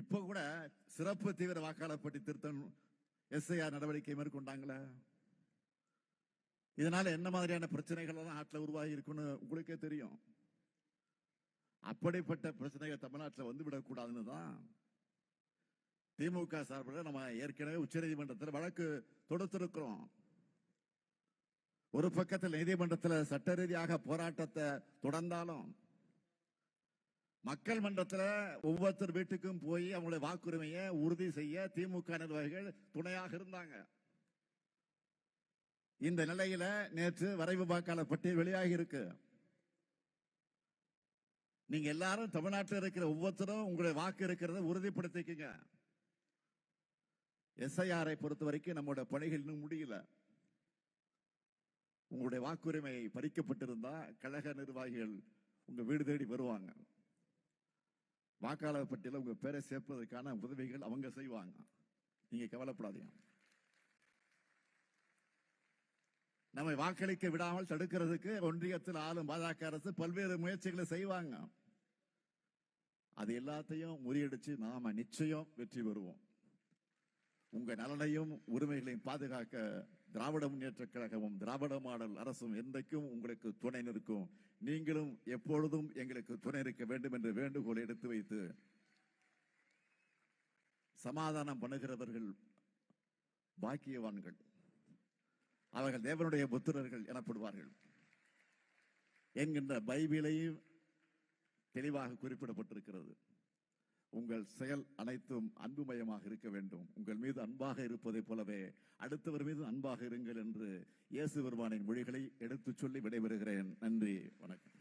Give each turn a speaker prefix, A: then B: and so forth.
A: இப்ப கூட சிறப்பு தீவிர வாக்காளர் பட்டி திருத்தம் எஸ்ஐஆர் நடவடிக்கை மேற்கொண்டாங்களே? இதனால என்ன மாதிரியான பிரச்சனைகள் எல்லாம் நாட்டில் உருவாகி இருக்குன்னு உங்களுக்கே தெரியும். அப்படிப்பட்ட பிரச்சனைகள் தமிழ்நாட்டில் வந்து விடக்கூடாதுன்னு தான் திமுக சார்பில் நம்ம ஏற்கனவே உச்சநீதிமன்றத்தில் வழக்கு தொடுத்திருக்கிறோம். ஒரு பக்கத்தில் நீதிமன்றத்தில் சட்ட ரீதியாக போராட்டத்தை தொடர்ந்தாலும் மக்கள் மன்றத்தில் ஒவ்வொருத்தர் வீட்டுக்கும் போய் அவங்களுடைய வாக்குரிமையை உறுதி செய்ய திமுக நிர்வாகிகள் துணையாக இருந்தாங்க. இந்த நிலையில நேற்று வரைவு வாக்காளர் பட்டியல் வெளியாகி இருக்கு. நீங்க எல்லாரும் தமிழ்நாட்டில் இருக்கிற ஒவ்வொருத்தரும் உங்களுடைய வாக்கு இருக்கிறத உறுதிப்படுத்திக்கங்க. எஸ்ஐஆரை பொறுத்த வரைக்கும் நம்மளோட பணிகள் இன்னும் முடியல. உங்களுடைய வாக்குரிமை பறிக்கப்பட்டிருந்தா கழக நிர்வாகிகள் உங்க வீடு தேடி வருவாங்க. வாக்காளர் பட்டியல உங்க பேரை சேர்ப்பதற்கான உதவிகள் அவங்க செய்வாங்க. நீங்க கவலைப்படாதீங்க. நம்மை வாக்களிக்க விடாமல் தடுக்கிறதுக்கு ஒன்றியத்தில் ஆளும் பாஜக அரசு பல்வேறு முயற்சிகளை செய்வாங்க. அது எல்லாத்தையும் முறியடிச்சு நாம நிச்சயம் வெற்றி பெறுவோம். உங்க நலனையும் உரிமைகளையும் பாதுகாக்க திராவிட முன்னேற்ற கழகமும் திராவிட மாடல் அரசும் என்றைக்கும் உங்களுக்கு துணை நிற்கும். நீங்களும் எப்பொழுதும் எங்களுக்கு துணை இருக்க வேண்டும் என்று வேண்டுகோள் எடுத்து வைத்து சமாதானம் பண்ணுகிறவர்கள் பாக்கியவான்கள். அவர்கள் தேவனுடைய புத்திரர்கள் எனப்படுவார்கள். என்கின்ற பைபிளையும் தெளிவாக குறிப்பிடப்பட்டிருக்கிறது. உங்கள் செயல் அனைத்தும் அன்புமயமாக இருக்க வேண்டும். உங்கள் மீது அன்பாக இருப்பதைப் போலவே அடுத்தவர் மீது அன்பாக இருங்கள் என்று இயேசு பெருமானின் மொழிகளை எடுத்துச் சொல்லி விடைபெறுகிறேன். நன்றி வணக்கம்.